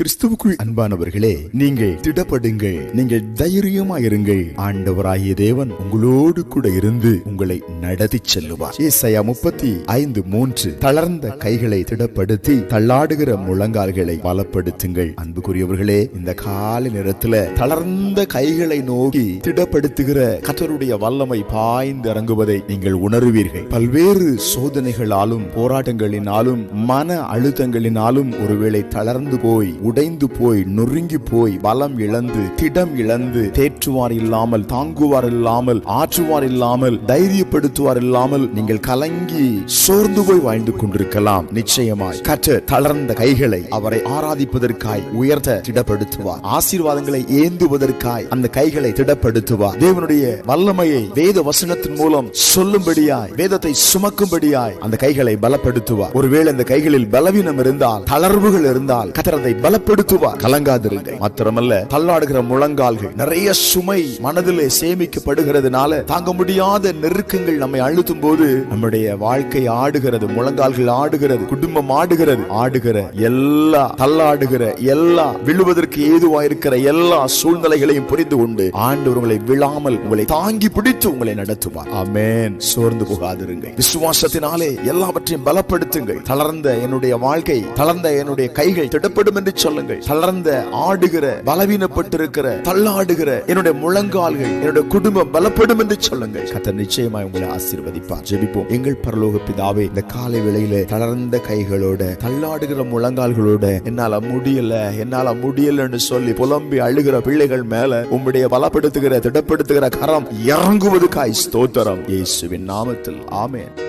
கிறிஸ்துவுக்குள் அன்பானவர்களே நீங்கள் திடப்படுங்கள். நீங்கள் தைரியமாயிருங்கள். ஆண்டவராகிய தேவன் உங்களோடு கூட இருந்து உங்களை நடத்தி செல்லுவார். ஏசையா முப்பத்தி ஐந்து மூன்று தளர்ந்த கைகளை திடப்படுத்தி தள்ளாடுகிற முழங்கால்களை பலப்படுத்துங்கள். அன்புக்குரியவர்களே இந்த கால நேரத்துல தளர்ந்த கைகளை நோக்கி திடப்படுத்துகிற கத்தருடைய வல்லமை பாய்ந்து இறங்குவதை நீங்கள் உணருவீர்கள். பல்வேறு சோதனைகளாலும் போராட்டங்களினாலும் மன அழுத்தங்களினாலும் ஒருவேளை தளர்ந்து போய் உடைந்து போய் நொறுங்கி போய் பலம் இழந்து திடம் இழந்து தேற்றுவார் இல்லாமல் தாங்குவார் இல்லாமல் ஆற்றுவார் இல்லாமல் தைரியப்படுத்துவார் இல்லாமல் நீங்கள் கலங்கி சோர்ந்து போய் வாழ்ந்து கொண்டிருக்கலாம். நிச்சயமாய் கற்று தளர்ந்த கைகளை அவரை ஆராதிப்பதற்காய் உயர்த்த திடப்படுத்துவார். ஆசீர்வாதங்களை ஏந்துவதற்காய் அந்த கைகளை திடப்படுத்துவார். தேவனுடைய வல்லமையை வேத வசனத்தின் மூலம் சொல்லும்படியாய் வேதத்தை சுமக்கும்படியாய் அந்த கைகளை பலப்படுத்துவார். ஒருவேளை அந்த கைகளில் பலவீனம் இருந்தால் தளர்வுகள் இருந்தால் கத்தரதை பலப்படுத்துவார். கலங்காதிருங்க மாத்திரமல்ல தள்ளாடுகிற முழங்கால்கள் நிறைய சுமை மனதிலே சேமிக்கப்படுகிறதுனால தாங்க முடியாத நெருக்கங்கள் நம்மை அழுத்தும் போது நம்முடைய வாழ்க்கை ஆடுகிறது முழங்கால்கள் ஆடுகிறது குடும்பம் ஆடுகிறது. ஆடுகிற எல்லா தள்ளாடுகிற எல்லா விழுவதற்கு ஏதுவாயிருக்கிற எல்லா சூழ்நிலைகளையும் புரிந்து கொண்டு ஆண்டு உங்களை விழாமல் உங்களை தாங்கி பிடித்து உங்களை நடத்துவார். ஆமென். சோர்ந்து போகாதிருங்கள். விசுவாசத்தினாலே எல்லாவற்றையும் பலப்படுத்துங்கள். தளர்ந்த என்னுடைய வாழ்க்கை தளர்ந்த என்னுடைய கைகள் திடப்படும் என்று சொல்லுங்கள். தளர்ந்த ஆடுகிற பலவீனப்பட்டிருக்கிற தள்ளாடுகிற என்னுடைய முழங்கால்கள் என்னுடைய குடும்பம் பலப்படும் என்று சொல்லுங்கள். கத்த நிச்சயமாய் உங்களை ஆசீர்வதிப்பார். ஜெபிப்போம். எங்கள் பரலோக பிதாவே இந்த காலை வேளையில தளர்ந்த கைகளோட தள்ளாடுகிற முழங்கால்களோட என்னால முடியல என்னால முடியலன்னு சொல்லி புலம்பி அழுகிற பிள்ளைகள் மேல உம்முடைய பலப்படுத்துகிற திடப்படுத்துகிற கரம் இறங்குவதுக்காய் ஸ்தோத்திரம். இயேசுவின் நாமத்தில். ஆமேன்.